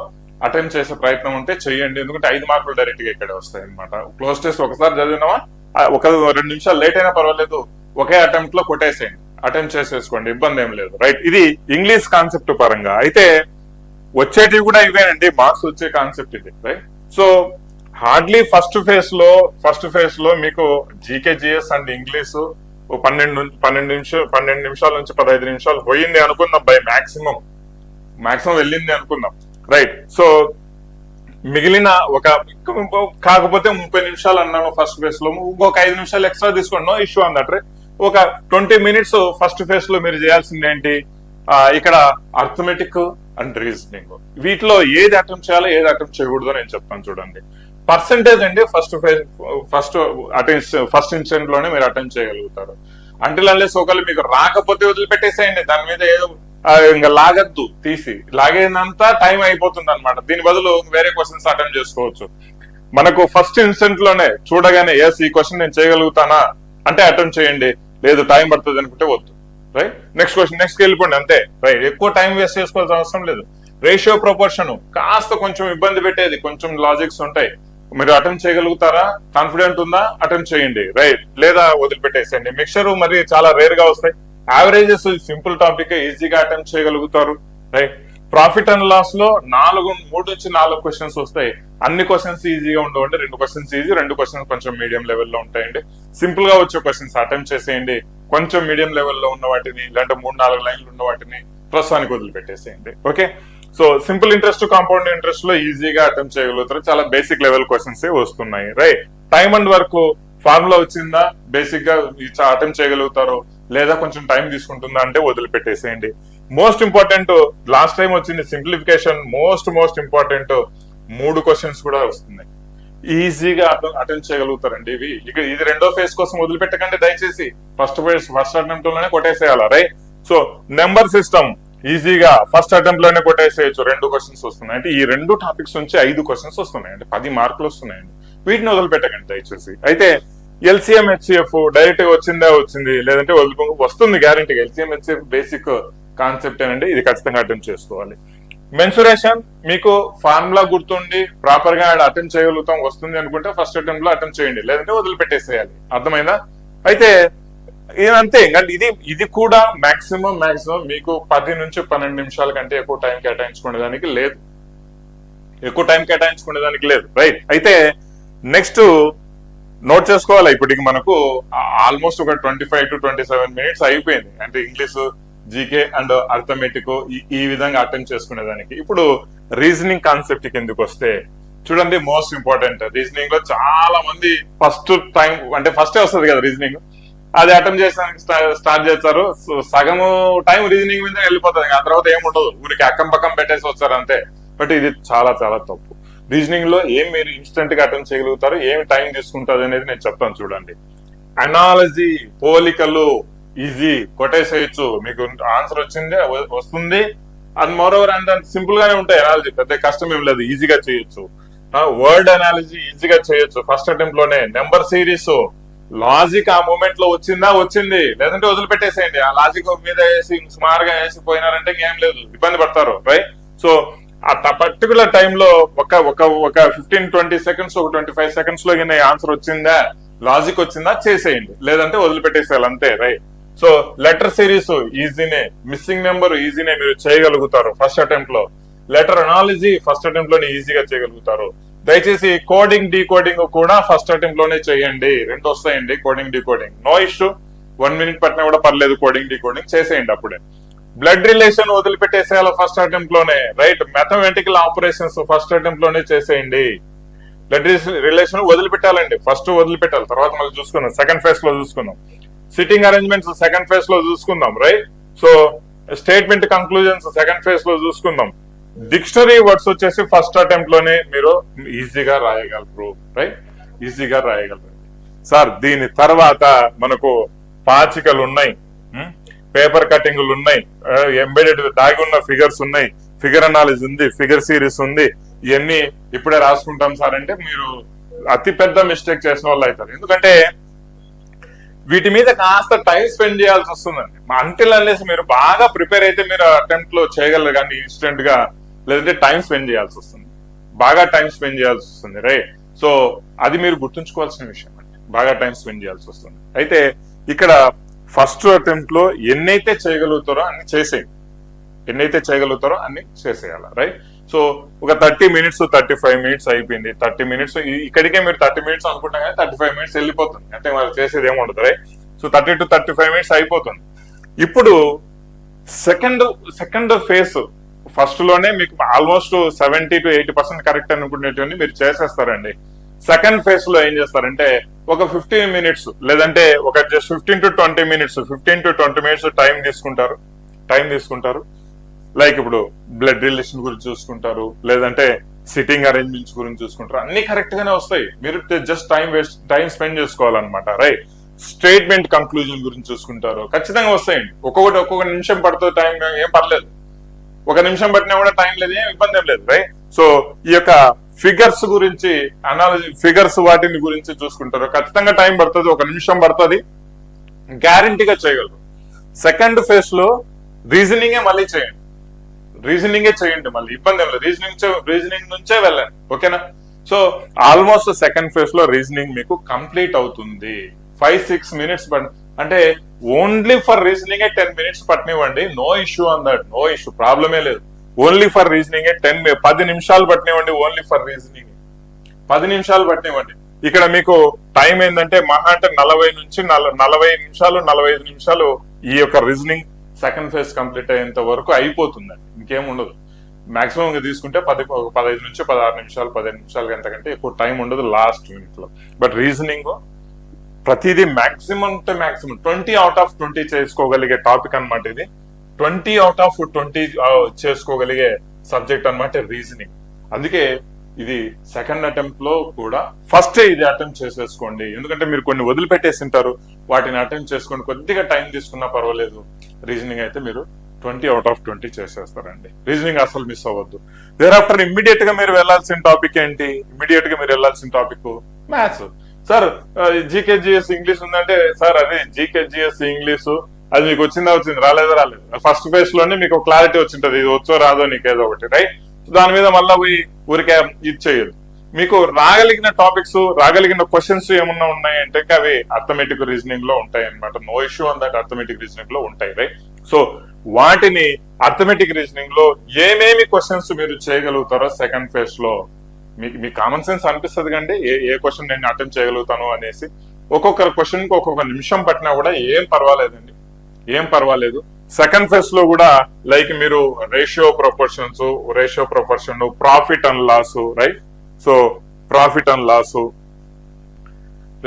అటెంప్ట్ చేసే ప్రయత్నం ఉంటే చేయండి. ఎందుకంటే ఐదు మార్కులు డైరెక్ట్గా ఇక్కడే వస్తాయి అనమాట క్లోజ్ టెస్ట్ ఒకసారి చదివినామా? ఒక రెండు నిమిషాలు లేట్ అయినా పర్వాలేదు. ఒకే అటెంప్ట్లో కొట్టేసేయండి. అటెంప్ట్ చేసేసుకోండి. ఇబ్బంది ఏం లేదు. రైట్. ఇది ఇంగ్లీష్ కాన్సెప్ట్ పరంగా. అయితే వచ్చేటివి కూడా ఇవేనండి. మార్క్స్ వచ్చే కాన్సెప్ట్ ఇది. రైట్. సో హార్డ్లీ ఫస్ట్ ఫేజ్లో ఫస్ట్ ఫేజ్లో మీకు జీకేజిఎస్ అండ్ ఇంగ్లీష్ పన్నెండు నుంచి పన్నెండు నిమిషాలు పన్నెండు నిమిషాల నుంచి పదహైదు నిమిషాలు పోయింది అనుకుందాం బై మాక్సిమం. మాక్సిమం వెళ్ళింది అనుకుందాం రైట్. సో మిగిలిన ఒక కాకపోతే ముప్పై నిమిషాలు అన్నాను ఫస్ట్ ఫేజ్లో. ఇంకొక ఐదు నిమిషాలు ఎక్స్ట్రా తీసుకోండి. ఇష్యూ అందట్ ఒక ట్వంటీ మినిట్స్ ఫస్ట్ ఫేజ్లో మీరు చేయాల్సింది ఏంటి? ఇక్కడ అర్థమెటిక్ అండ్ రీజనింగ్. వీటిలో ఏది అటెంప్ట్ చేయాలో ఏది అటెంప్ట్ చేయకూడదో నేను చెప్తాను చూడండి. పర్సంటేజ్ అండి ఫస్ట్ ఫస్ట్ అటెండ్ ఫస్ట్ ఇన్సిడెంట్లోనే మీరు అటెండ్ చేయగలుగుతారు. అంటే అన్లెస్ మీకు రాకపోతే వదిలిపెట్టేసేయండి దాని మీద ఏదో ఇంకా లాగద్దు తీసి. లాగేదంతా టైం అయిపోతుంది అనమాట దీని బదులు వేరే క్వశ్చన్స్ అటెంప్ట్ చేసుకోవచ్చు. మనకు ఫస్ట్ ఇన్స్టెంట్లోనే చూడగానే ఎస్ ఈ క్వశ్చన్ నేను చేయగలుగుతానా? అంటే అటెంప్ట్ చేయండి. లేదు టైం పడుతుంది అనుకుంటే వద్దు. రైట్ నెక్స్ట్ క్వశ్చన్ నెక్స్ట్ వెళ్ళిపోండి అంతే. రైట్ ఎక్కువ టైం వేస్ట్ చేసుకోవాల్సిన అవసరం లేదు. రేషియో ప్రపోర్షన్ కాస్త కొంచెం ఇబ్బంది పెట్టేది. కొంచెం లాజిక్స్ ఉంటాయి. మీరు అటెంప్ట్ చేయగలుగుతారా? కాన్ఫిడెంట్ ఉందా? అటెంప్ట్ చేయండి. రైట్ లేదా వదిలిపెట్టేసేయండి. మిక్చర్ మరి చాలా రేర్గా వస్తాయి. యావరేజెస్ సింపుల్ టాపిక్ ఈజీగా అటెంప్ట్ చేయగలుగుతారు. రైట్ ప్రాఫిట్ అండ్ లాస్లో నాలుగు మూడు నుంచి నాలుగు క్వశ్చన్స్ వస్తాయి. అన్ని క్వశ్చన్స్ ఈజీగా ఉండవండి. రెండు క్వశ్చన్స్ ఈజీ రెండు క్వశ్చన్స్ కొంచెం మీడియం లెవెల్లో ఉంటాయండి. సింపుల్గా వచ్చే క్వశ్చన్స్ అటెంప్ట్ చేసేయండి. కొంచెం మీడియం లెవెల్లో ఉన్న వాటిని లేదంటే మూడు నాలుగు లైన్లు ఉన్న వాటిని ప్రస్తుతానికి వదిలిపెట్టేసేయండి. Okay so simple interest compound ఇంట్రెస్ట్లో ఈజీగా అటెంప్ట్ చేయగలుగుతారు. చాలా బేసిక్ లెవెల్ క్వశ్చన్స్ వస్తున్నాయి. Right. Time and work formula వచ్చిందా? బేసిక్గా అటెంప్ట్ చేయగలుగుతారు? లేదా కొంచెం టైం తీసుకుంటుందా అంటే వదిలిపెట్టేసేయండి. మోస్ట్ ఇంపార్టెంట్ లాస్ట్ టైం వచ్చింది సింప్లిఫికేషన్ మోస్ట్ మోస్ట్ ఇంపార్టెంట్ మూడు క్వశ్చన్స్ కూడా వస్తున్నాయి. ఈజీగా అటెండ్ చేయగలుగుతారండి ఇవి. ఇక ఇది రెండో ఫేజ్ కోసం వదిలిపెట్టకండి దయచేసి. ఫస్ట్ ఫేజ్ ఫస్ట్ అటెంప్ట్లోనే కొట్టేసేయాలా? రైట్. So number system. ఈజీగా ఫస్ట్ అటెంప్ట్లోనే కొట్టేసేయచ్చు. రెండు క్వశ్చన్స్ వస్తున్నాయి. అంటే ఈ రెండు టాపిక్స్ నుంచి ఐదు క్వశ్చన్స్ వస్తున్నాయి. అంటే పది మార్కులు వస్తున్నాయండి. వీటిని వదిలిపెట్టకండి దయచేసి. అయితే ఎల్సీఎం హెచ్సిఎఫ్ డైరెక్ట్గా వచ్చిందా వచ్చింది? లేదంటే వదులుకో వస్తుంది గ్యారంటీగా ఎల్సీఎం హెచ్సిఎఫ్ బేసిక్ కాన్సెప్ట్ ఏనండి. ఇది ఖచ్చితంగా అటెంప్ట్ చేసుకోవాలి. మెన్సురేషన్ మీకు ఫార్ములా గుర్తుండి ప్రాపర్గా అటెంప్ట్ చేయగలుగుతాం వస్తుంది అనుకుంటే ఫస్ట్ అటెంప్ట్లో అటెంప్ట్ చేయండి. లేదంటే వదిలిపెట్టేసేయాలి. అర్థమైందా? అయితే ఇదంతే. అంతే ఇది ఇది కూడా మాక్సిమం మాక్సిమం మీకు పది నుంచి పన్నెండు నిమిషాల కంటే ఎక్కువ టైం కేటాయించుకునే దానికి లేదు. ఎక్కువ టైం కేటాయించుకునే దానికి లేదు. రైట్ అయితే నెక్స్ట్ నోట్ చేసుకోవాలి. ఇప్పటికి మనకు ఆల్మోస్ట్ ఒక twenty five to twenty seven minutes అయిపోయింది. అంటే ఇంగ్లీష్ జీకే అండ్ అర్థమెటిక్ ఈ విధంగా అటెంప్ట్ చేసుకునే దానికి. ఇప్పుడు రీజనింగ్ కాన్సెప్ట్ కిందకి వస్తే చూడండి మోస్ట్ ఇంపార్టెంట్ రీజనింగ్లో చాలా మంది ఫస్ట్ టైం అంటే ఫస్ట్ వస్తుంది కదా రీజనింగ్ అది అటెంప్ట్ చేసానికి స్టార్ట్ చేస్తారు. సో సగము టైం రీజనింగ్ మీద వెళ్ళిపోతుంది. ఆ తర్వాత ఏముండదు. ఊరికి అక్కం పక్కం పెట్టేసి వచ్చారు అంతే. బట్ ఇది చాలా చాలా తప్పు. రీజనింగ్లో ఏం మీరు ఇన్స్టెంట్గా అటెంప్ట్ చేయగలుగుతారు ఏమి టైం తీసుకుంటుంది అనేది నేను చెప్తాను చూడండి. అనాలజీ పోలికలు ఈజీ కొట్టేసేయచ్చు. మీకు ఆన్సర్ వచ్చింది వస్తుంది. అది మోరోవర్ అండ్ సింపుల్ గానే ఉంటాయి అనాలజీ పెద్ద కష్టం ఏం లేదు. ఈజీగా చేయొచ్చు. వర్డ్ అనాలజీ ఈజీగా చేయొచ్చు. ఫస్ట్ అటెంప్ట్లోనే. నెంబర్ సిరీస్ లాజిక్ ఆ మూమెంట్లో వచ్చిందా? వచ్చింది. లేదంటే వదిలిపెట్టేసేయండి. ఆ లాజిక్ మీద వేసి సుమారుగా వేసి పోయినారంటే ఏం లేదు. ఇబ్బంది పడతారు రైట్ సో ఆ పర్టికులర్ టైంలో ఒక ఒక ఒక ఫిఫ్టీన్ ట్వంటీ సెకండ్స్ ఒక ట్వంటీ ఫైవ్ సెకండ్స్లో ఆన్సర్ వచ్చిందా? లాజిక్ వచ్చిందా? చేసేయండి. లేదంటే వదిలిపెట్టేసేయాలి అంతే రైట్ సో లెటర్ సిరీస్ ఈజీనే మిస్సింగ్ నెంబర్ ఈజీనే మీరు చేయగలుగుతారు ఫస్ట్ అటెంప్ట్లో. లెటర్ అనాలజీ ఫస్ట్ అటెంప్ట్లోనే ఈజీగా చేయగలుగుతారు. దయచేసి కోడింగ్ డీకోడింగ్ కూడా ఫస్ట్ అటెంప్ట్లోనే చేయండి. రెండు వస్తాయండి coding decoding no issue one minute పట్టినా కూడా పర్లేదు కోడింగ్ డీకోడింగ్ చేసేయండి అప్పుడే. బ్లడ్ రిలేషన్ వదిలిపెట్టేసేయాలి ఫస్ట్ అటెంప్ట్లోనే. రైట్ మెథమెటికల్ ఆపరేషన్స్ ఫస్ట్ అటెంప్ట్లోనే చేసేయండి. Blood relation వదిలిపెట్టాలండి. ఫస్ట్ వదిలిపెట్టాలి తర్వాత మళ్ళీ చూసుకుందాం. సెకండ్ ఫేజ్లో చూసుకుందాం. సిట్టింగ్ అరేంజ్మెంట్స్ సెకండ్ ఫేజ్లో చూసుకుందాం right so statement conclusions second ఫేజ్లో చూసుకుందాం. డిక్షనరీ వర్డ్స్ వచ్చేసి ఫస్ట్ అటెంప్ట్లోనే మీరు ఈజీగా రాయగలరు రైట్ ఈజీగా రాయగలరు. సార్ దీని తర్వాత మనకు పాచికలు ఉన్నాయి. పేపర్ కటింగ్లు ఉన్నాయి. ఎంబెడెడ్ దాగి ఉన్న ఫిగర్స్ ఉన్నాయి. ఫిగర్ అనాలిజ్ ఉంది ఫిగర్ సిరీస్ ఉంది. ఇవన్నీ ఇప్పుడే రాసుకుంటాం సార్ అంటే మీరు అతి పెద్ద మిస్టేక్ చేసిన వాళ్ళు అవుతారు. ఎందుకంటే వీటి మీద కాస్త టైం స్పెండ్ చేయాల్సి వస్తుందండి. అంటిల్ అనేసి మీరు బాగా ప్రిపేర్ అయితే మీరు అటెంప్ట్లో చేయగలరు కానీ ఇన్స్టెంట్గా లేదంటే టైం స్పెండ్ చేయాల్సి వస్తుంది. బాగా టైం స్పెండ్ చేయాల్సి వస్తుంది రైట్ సో అది మీరు గుర్తుంచుకోవాల్సిన విషయం అండి. బాగా టైం స్పెండ్ చేయాల్సి వస్తుంది. అయితే ఇక్కడ ఫస్ట్ అటెంప్ట్లో ఎన్నైతే చేయగలుగుతారో అన్ని చేసేయండి. ఎన్నైతే చేయగలుగుతారో అన్ని చేసేయాలి రైట్ సో ఒక thirty minutes thirty five minutes అయిపోయింది. థర్టీ మినిట్స్ ఇక్కడికే మీరు థర్టీ మినిట్స్ అనుకుంటాం కానీ థర్టీ ఫైవ్ మినిట్స్ వెళ్ళిపోతుంది. అంటే వాళ్ళు చేసేది ఏమి ఉండదు right so thirty to thirty five minutes అయిపోతుంది. ఇప్పుడు సెకండ్ సెకండ్ ఫేస్ ఫస్ట్లోనే మీకు almost seventy to eighty percent correct అనుకునేటువంటి మీరు చేసేస్తారండి. సెకండ్ ఫేజ్లో ఏం చేస్తారంటే ఒక ఫిఫ్టీన్ మినిట్స్ లేదంటే ఒక just fifteen to twenty minutes fifteen to twenty minutes time తీసుకుంటారు. టైం తీసుకుంటారు. లైక్ ఇప్పుడు బ్లడ్ రిలేషన్ గురించి చూసుకుంటారు లేదంటే సిట్టింగ్ అరేంజ్మెంట్స్ గురించి చూసుకుంటారు అన్ని కరెక్ట్ గానే వస్తాయి. మీరు just time waste time spend చేసుకోవాలన్నమాట రైట్ స్టేట్మెంట్ కంక్లూజన్ గురించి చూసుకుంటారు ఖచ్చితంగా వస్తాయండి ఒక్కొక్కటి ఒక్కొక్క నిమిషం పడుతుంది టైం ఏం పర్లేదు. ఒక నిమిషం పట్టినా కూడా టైం లేదు ఏం ఇబ్బంది ఏం లేదు రైట్ సో ఈ యొక్క ఫిగర్స్ గురించి అనాలజీ ఫిగర్స్ వాటిని గురించి చూసుకుంటారు. ఖచ్చితంగా టైం పడుతుంది ఒక నిమిషం పడుతుంది గ్యారంటీగా చేయగలరు. సెకండ్ ఫేజ్లో రీజనింగే మళ్ళీ చేయండి. రీజనింగే చేయండి మళ్ళీ. ఇబ్బంది ఏం లేదు. రీజనింగ్ రీజనింగ్ నుంచే వెళ్ళండి. ఓకేనా? సో ఆల్మోస్ట్ సెకండ్ ఫేజ్లో రీజనింగ్ మీకు కంప్లీట్ అవుతుంది. ఫైవ్ సిక్స్ మినిట్స్ అంటే only for reasoning ten minutes పట్టినివ్వండి. No issue on no issue ప్రాబ్లమే లేదు. ఓన్లీ ఫర్ రీజనింగ్ టెన్ పది నిమిషాలు పట్టినివ్వండి ఓన్లీ ఫర్ రీజనింగ్ పది నిమిషాలు పట్టినివ్వండి. ఇక్కడ మీకు టైం ఏంటంటే మహా అంటే నలభై నుంచి నల- నలభై నిమిషాలు నలభై ఐదు నిమిషాలు ఈ యొక్క రీజనింగ్ సెకండ్ ఫేజ్ కంప్లీట్ అయ్యేంత వరకు అయిపోతుందండి. ఇంకేం ఉండదు. మాక్సిమం తీసుకుంటే పది ఒక పదహైదు నుంచి పదహారు నిమిషాలు పదిహేను నిమిషాలు ఎంతకంటే ఎక్కువ టైం ఉండదు లాస్ట్ మినిట్లో. బట్ రీజనింగ్ ప్రతిదీ maximum to maximum twenty out of twenty చేసుకోగలిగే టాపిక్ అనమాట ఇది. ట్వంటీ అవుట్ ఆఫ్ ట్వంటీ చేసుకోగలిగే సబ్జెక్ట్ అన్నమాట రీజనింగ్ అందుకే ఇది సెకండ్ అటెంప్ట్లో కూడా ఫస్ట్ ఇది అటెంప్ట్ చేసేసుకోండి. ఎందుకంటే మీరు కొన్ని వదిలిపెట్టేసి ఉంటారు. వాటిని అటెంప్ట్ చేసుకొని కొద్దిగా టైం తీసుకున్నా పర్వాలేదు. రీజనింగ్ అయితే మీరు ట్వంటీ అవుట్ ఆఫ్ ట్వంటీ చేసేస్తారండి. రీజనింగ్ అసలు మిస్ అవ్వద్దు. దేర్ ఆఫ్టర్ ఇమ్మీడియట్గా మీరు వెళ్ళాల్సిన టాపిక్ ఏంటి? ఇమ్మీడియట్గా మీరు వెళ్ళాల్సిన topic maths sir GK GS English ఉందంటే సార్ అదే జీకేజిఎస్ ఇంగ్లీష్ అది మీకు వచ్చిందా వచ్చింది? రాలేదా రాలేదు. ఫస్ట్ ఫేజ్లోనే మీకు క్లారిటీ వచ్చింటది. ఇది వచ్చో రాదో నీకు ఏదో ఒకటి రైట్ దాని మీద మళ్ళీ పోయి ఊరికే ఇది చేయదు మీకు రాగలిగిన టాపిక్స్ రాగలిగిన క్వశ్చన్స్ ఏమన్నా ఉన్నాయంటే అవి అర్థమెటిక్ రీజనింగ్లో ఉంటాయి అనమాట no issue on that arithmetic రీజనింగ్లో ఉంటాయి రైట్ సో వాటిని అర్థమెటిక్ రీజనింగ్లో ఏమేమి క్వశ్చన్స్ మీరు చేయగలుగుతారో సెకండ్ ఫేజ్లో మీకు మీ కామన్ సెన్స్ అనిపిస్తుంది కండి. ఏ ఏ క్వశ్చన్ నేను అటెంప్ట్ చేయగలుగుతాను అనేసి ఒక్కొక్క క్వశ్చన్కి ఒక్కొక్క నిమిషం పట్టినా కూడా ఏం పర్వాలేదండి. ఏం పర్వాలేదు. సెకండ్ ఫేజ్లో కూడా లైక్ మీరు ratio proportions ratio proportion profit and loss right so profit and loss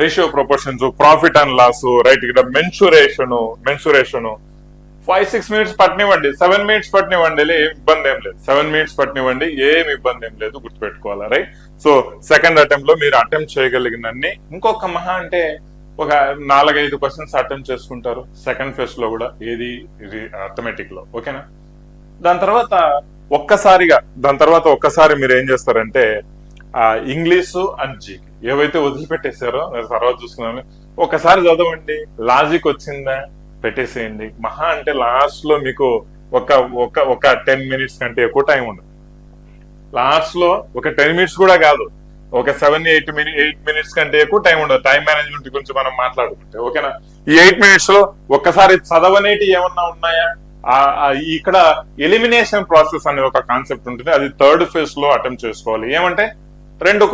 ratio proportions profit and loss right ఇక్కడ mensuration mensuration five six minutes పట్టినివ్వండి. Seven minutes పట్టినివ్వండి ఇబ్బంది ఏం లేదు. సెవెన్ మినిట్స్ పట్టినివ్వండి ఏం ఇబ్బంది ఏం లేదు గుర్తుపెట్టుకోవాలా రైట్ సో సెకండ్ అటెంప్ట్లో మీరు అటెంప్ట్ చేయగలిగినన్ని. ఇంకొక మహా అంటే ఒక నాలుగైదు క్వశ్చన్స్ అటెంప్ట్ చేసుకుంటారు. సెకండ్ ఫేజ్లో కూడా ఏది అథమెటిక్లో. ఓకేనా దాని తర్వాత ఒక్కసారిగా దాని తర్వాత ఒక్కసారి మీరు ఏం చేస్తారంటే ఆ ఇంగ్లీషు అండ్ జీకి ఏవైతే వదిలిపెట్టేశారో నేను తర్వాత చూసుకున్నాను. ఒకసారి చదవండి లాజిక్ వచ్చిందా? పెట్టేసేయండి. మహా అంటే లాస్ట్లో మీకు ఒక ఒక ఒక టెన్ మినిట్స్ కంటే ఎక్కువ టైం ఉండదు. లాస్ట్లో ఒక టెన్ మినిట్స్ కూడా కాదు. ఒక seven eight minute eight minutes కంటే ఎక్కువ టైం ఉండదు. టైం మేనేజ్మెంట్ గురించి మనం మాట్లాడుకుంటే ఓకేనా? ఈ ఎయిట్ మినిట్స్లో ఒక్కసారి చదవనేటి ఏమన్నా ఉన్నాయా? ఆ ఇక్కడ ఎలిమినేషన్ ప్రాసెస్ అనే ఒక కాన్సెప్ట్ ఉంటుంది. అది థర్డ్ ఫేజ్లో అటెంప్ట్ చేసుకోవాలి. ఏమంటే రెండు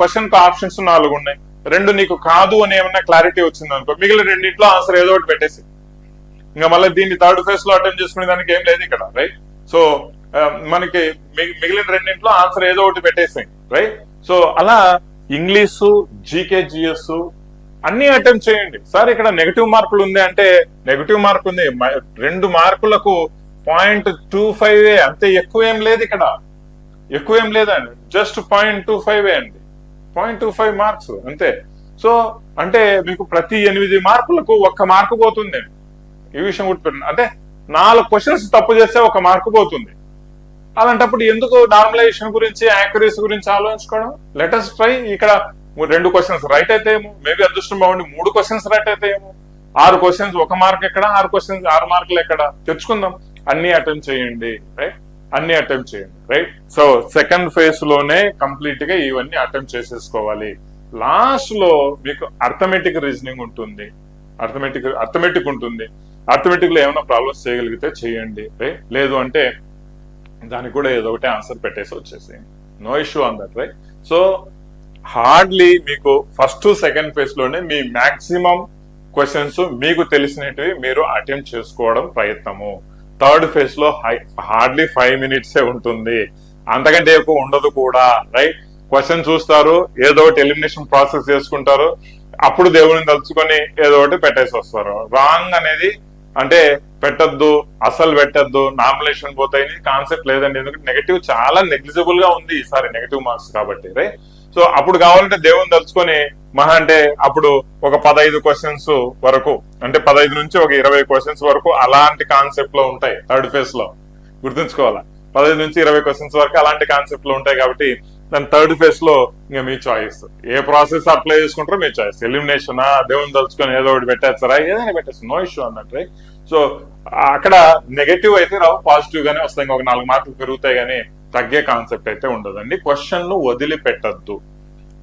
క్వశ్చన్ ఆప్షన్స్ నాలుగు ఉన్నాయి. రెండు నీకు కాదు అని ఏమన్నా క్లారిటీ వచ్చింది అనుకో మిగిలిన రెండింటిలో ఆన్సర్ ఏదో ఒకటి పెట్టేసి. ఇంకా మళ్ళీ దీన్ని థర్డ్ ఫేజ్లో అటెంప్ట్ చేసుకునే దానికి ఏం లేదు ఇక్కడ రైట్ సో మనకి మిగిలిన రెండింటిలో ఆన్సర్ ఏదో ఒకటి పెట్టేసాయి రైట్ సో అలా ఇంగ్లీషు జీకే జిఎస్ అన్ని అటెంప్ట్ చేయండి. సార్ ఇక్కడ నెగటివ్ మార్కులు ఉంది అంటే నెగటివ్ మార్క్ ఉంది. రెండు మార్కులకు పాయింట్ టూ ఫైవ్ అంతే ఎక్కువ ఏం లేదు ఇక్కడ. ఎక్కువ ఏం లేదండి జస్ట్ పాయింట్ టూ ఫైవ్ అండి. పాయింట్ టూ ఫైవ్ మార్క్స్ అంతే. సో అంటే మీకు ప్రతి ఎనిమిది మార్కులకు ఒక్క మార్కు పోతుంది. ఈ విషయం గుర్తుపెట్టండి అంటే నాలుగు క్వశ్చన్స్ తప్పు చేస్తే ఒక మార్కు పోతుంది. అలాంటప్పుడు ఎందుకు నార్మలైజేషన్ గురించి యాక్యురసీ గురించి ఆలోచించుకోవడం? లెటెస్ట్ ట్రై ఇక్కడ రెండు క్వశ్చన్స్ రైట్ అయితే ఏమో? మేబీ అదృష్టం బాగుండి మూడు క్వశ్చన్స్ రైట్ అయితే ఏమో? ఆరు క్వశ్చన్స్ ఒక మార్క్ ఎక్కడ? ఆరు క్వశ్చన్స్ ఆరు మార్కులు ఎక్కడ? తెచ్చుకుందాం. అన్ని అటెంప్ట్ చేయండి. రైట్ అన్ని అటెంప్ట్ చేయండి రైట్ సో సెకండ్ ఫేజ్లోనే కంప్లీట్గా ఇవన్నీ అటెంప్ట్ చేసేసుకోవాలి. లాస్ట్లో మీకు అర్థమెటిక్ రీజనింగ్ ఉంటుంది. అర్థమెటిక్ అర్థమెటిక్ ఉంటుంది. అర్థమెటిక్లో ఏమైనా ప్రాబ్లమ్స్ చేయగలిగితే చేయండి రైట్ లేదు అంటే దానికి కూడా ఏదో ఒకటి ఆన్సర్ పెట్టేసి వచ్చేసేయండి. No issue on that right so hardly మీకు ఫస్ట్ సెకండ్ ఫేజ్లోనే మీ మాక్సిమం క్వశ్చన్స్ మీకు తెలిసినవి మీరు అటెంప్ట్ చేసుకోవడం ప్రయత్నము. థర్డ్ ఫేజ్లో హార్డ్లీ ఫైవ్ మినిట్సే ఉంటుంది. అంతకంటే ఎక్కువ ఉండదు కూడా రైట్? క్వశ్చన్ చూస్తారు ఏదో ఒకటి ఎలిమినేషన్ ప్రాసెస్ చేసుకుంటారు అప్పుడు దేవుడిని తలుచుకొని ఏదో ఒకటి పెట్టేసి వస్తారు. రాంగ్ అనేది అంటే పెట్టద్దు అసలు పెట్టద్దు నామినేషన్ పోతాయి కాన్సెప్ట్ లేదండి. ఎందుకంటే నెగటివ్ చాలా నెగ్లిజిబుల్గా ఉంది ఈసారి నెగటివ్ మార్క్స్ కాబట్టి రైట్? సో అప్పుడు కావాలంటే దేవుని తలుచుకొని మహా అంటే అప్పుడు ఒక పదహైదు క్వశ్చన్స్ వరకు అంటే పదహైదు నుంచి ఒక ఇరవై క్వశ్చన్స్ వరకు అలాంటి కాన్సెప్ట్లో ఉంటాయి థర్డ్ ఫేజ్లో. గుర్తుంచుకోవాలా? పదహైదు నుంచి ఇరవై క్వశ్చన్స్ వరకు అలాంటి కాన్సెప్ట్లో ఉంటాయి కాబట్టి దాని థర్డ్ ఫేజ్లో ఇంకా మీ చాయిస్ ఏ ప్రాసెస్ అప్లై చేసుకుంటారో మీ చాయిస్ ఎలిమినేషన్ దేవుని తలుచుకొని ఏదో ఒకటి పెట్టేస్తారా. ఏదైనా పెట్టేస్తారు. నో ఇష్యూ అన్నట్టు సో అక్కడ నెగటివ్ అయితే రావు పాజిటివ్ గానే వస్తాయి. ఇంకొక నాలుగు మార్కులు పెరుగుతాయి కానీ తగ్గే కాన్సెప్ట్ అయితే ఉండదండి. క్వశ్చన్లు వదిలిపెట్టద్దు.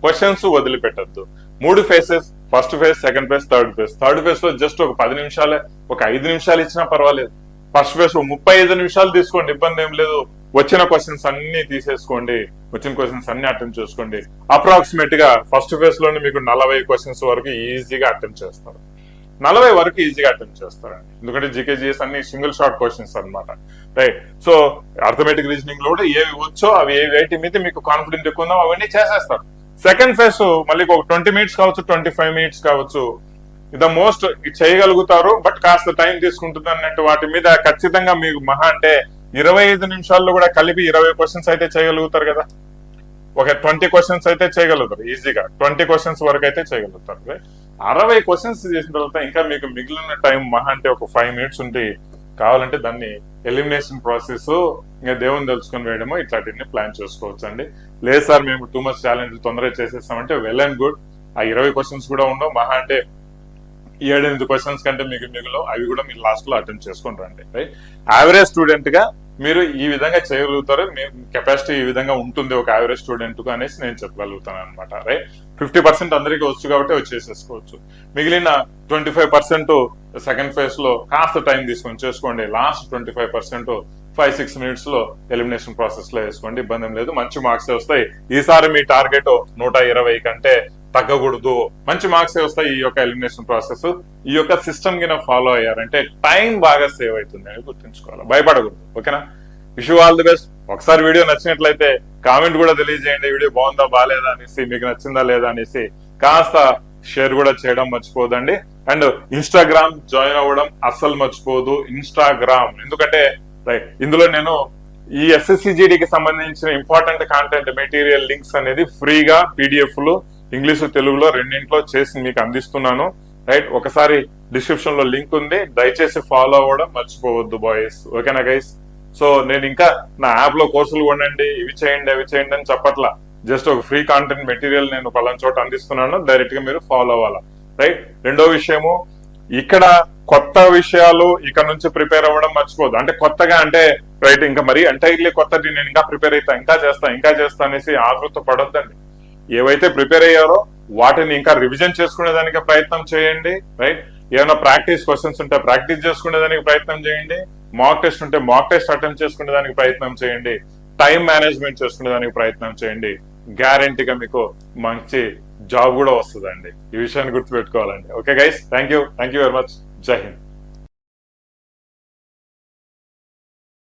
క్వశ్చన్స్ వదిలిపెట్టద్దు. మూడు phases first phase second phase third phase third ఫేజ్లో జస్ట్ ఒక పది నిమిషాలే ఒక ఐదు నిమిషాలు ఇచ్చినా పర్వాలేదు. ఫస్ట్ ఫేజ్ ముప్పై ఐదు నిమిషాలు తీసుకోండి ఇబ్బంది ఏం లేదు. వచ్చిన క్వశ్చన్స్ అన్ని తీసేసుకోండి వచ్చిన క్వశ్చన్స్ అన్ని అటెంప్ట్ చేసుకోండి. అప్రాక్సిమేట్గా ఫస్ట్ ఫేజ్లోనే మీకు నలభై క్వశ్చన్స్ వరకు ఈజీగా అటెంప్ట్ చేస్తారు. నలభై వరకు ఈజీగా అటెంప్ట్ చేస్తారండి. ఎందుకంటే జీకేజీఎస్ అన్ని సింగిల్ షార్ట్ క్వశ్చన్స్ అన్నమాట. రైట్ సో అర్థమెటిక్ రీజనింగ్లో కూడా ఏవి వచ్చో అవి ఏవి వేటి మీద మీకు కాన్ఫిడెంట్ ఎక్కువ ఉందో అవన్నీ చేసేస్తారు. సెకండ్ ఫేజ్ మళ్ళీ ఒక ట్వంటీ మినిట్స్ కావచ్చు ట్వంటీ ఫైవ్ మినిట్స్ కావచ్చు ద మోస్ట్ చేయగలుగుతారు బట్ కాస్త టైం తీసుకుంటుంది అన్నట్టు వాటి మీద ఖచ్చితంగా మీకు మహా అంటే ఇరవై ఐదు నిమిషాల్లో కూడా కలిపి ఇరవై క్వశ్చన్స్ అయితే చేయగలుగుతారు కదా. ఒక ట్వంటీ క్వశ్చన్స్ అయితే చేయగలుగుతారు ఈజీగా ట్వంటీ క్వశ్చన్స్ వరకు అయితే చేయగలుగుతారు రైట్ అరవై క్వశ్చన్స్ చేసిన తర్వాత ఇంకా మీకు మిగిలిన టైం మహా అంటే ఒక ఫైవ్ మినిట్స్ ఉంటే కావాలంటే దాన్ని ఎలిమినేషన్ ప్రాసెస్ ఇంకా దేవుని తెలుసుకొని వేయడమో ఇట్లాంటివన్నీ ప్లాన్ చేసుకోవచ్చు అండి లేదు సార్ మేము టూ మచ్ ఛాలెంజ్ తొందరగా చేసేస్తామంటే వెల్ అండ్ గుడ్ ఆ ఇరవై క్వశ్చన్స్ కూడా ఉండవు. మహా అంటే ఏడెనిమిది క్వశ్చన్స్ కంటే మీకు మిగులు అవి కూడా మీరు లాస్ట్లో అటెంప్ట్ చేసుకుంటారండి రైట్ యావరేజ్ స్టూడెంట్గా మీరు ఈ విధంగా చేయగలుగుతారు మీ కెపాసిటీ ఈ విధంగా ఉంటుంది ఒక యావరేజ్ స్టూడెంట్కు అనేసి నేను చెప్పగలుగుతాను అనమాట రైట్ ఫిఫ్టీ పర్సెంట్ అందరికీ వచ్చు కాబట్టి వచ్చేసేసుకోవచ్చు. మిగిలిన ట్వంటీ ఫైవ్ పర్సెంట్ సెకండ్ ఫేజ్లో కాస్త టైం తీసుకొని చేసుకోండి last twenty five percent five six మినిట్స్లో ఎలిమినేషన్ ప్రాసెస్లో వేసుకోండి ఇబ్బంది లేదు. మంచి మార్క్స్ వస్తాయి. ఈసారి మీ టార్గెట్ నూట ఇరవై కంటే తగ్గకూడదు. మంచి మార్క్స్ వస్తాయి ఈ యొక్క ఎలిమినేషన్ ప్రాసెస్ ఈ యొక్క సిస్టమ్ కింద ఫాలో అయ్యారంటే టైం బాగా సేవ్ అవుతుంది అని గుర్తుంచుకోవాలి. భయపడకూడదు. ఓకేనా? విష్ ఆల్ ది బెస్ట్ ఒకసారి వీడియో నచ్చినట్లయితే కామెంట్ కూడా తెలియజేయండి. వీడియో బాగుందా బాగాలేదా అనేసి మీకు నచ్చిందా లేదా అనేసి కాస్త షేర్ కూడా చేయడం మర్చిపోదండి. అండ్ ఇన్స్టాగ్రామ్ జాయిన్ అవ్వడం అస్సలు మర్చిపోదు. ఇన్స్టాగ్రామ్ ఎందుకంటే ఇందులో నేను ఈ ఎస్ఎస్సిజిడికి సంబంధించిన ఇంపార్టెంట్ కాంటెంట్ మెటీరియల్ లింక్స్ అనేది ఫ్రీగా పీడిఎఫ్లు ఇంగ్లీషు తెలుగులో రెండింటిలో చేసి మీకు అందిస్తున్నాను. రైట్ ఒకసారి డిస్క్రిప్షన్లో లింక్ ఉంది. దయచేసి ఫాలో అవ్వడం మర్చిపోవద్దు బాయ్స్. ఓకేనా గైస్? సో నేను ఇంకా నా యాప్లో కోర్సులు కొనండి ఇవి చేయండి అవి చేయండి అని చెప్పట్లా. జస్ట్ ఒక ఫ్రీ కాంటెంట్ మెటీరియల్ నేను పలానా చోట అందిస్తున్నాను. డైరెక్ట్గా మీరు ఫాలో అవ్వాలా. రైట్ రెండో విషయము ఇక్కడ కొత్త విషయాలు ఇక్కడ నుంచి ప్రిపేర్ అవ్వడం మర్చిపోదు అంటే కొత్తగా అంటే రైట్ ఇంకా మరి ఎంటైర్లీ కొత్తది నేను ఇంకా ప్రిపేర్ అవుతా ఇంకా చేస్తా ఇంకా చేస్తా అనేసి ఆతృత పడొద్దండి. ఏవైతే ప్రిపేర్ అయ్యారో వాటిని ఇంకా రివిజన్ చేసుకునేదానికి ప్రయత్నం చేయండి రైట్ ఏమైనా ప్రాక్టీస్ క్వశ్చన్స్ ఉంటే ప్రాక్టీస్ చేసుకునేదానికి ప్రయత్నం చేయండి మాక్ టెస్ట్ ఉంటే మాక్ టెస్ట్ అటెంప్ట్ చేసుకునేదానికి ప్రయత్నం చేయండి టైం మేనేజ్మెంట్ చేసుకునేదానికి ప్రయత్నం చేయండి. గ్యారంటీగా మీకు మంచి జాబ్ కూడా వస్తుందండి. ఈ విషయాన్ని గుర్తుపెట్టుకోవాలండి. Okay guys thank you thank you very much జై హింద్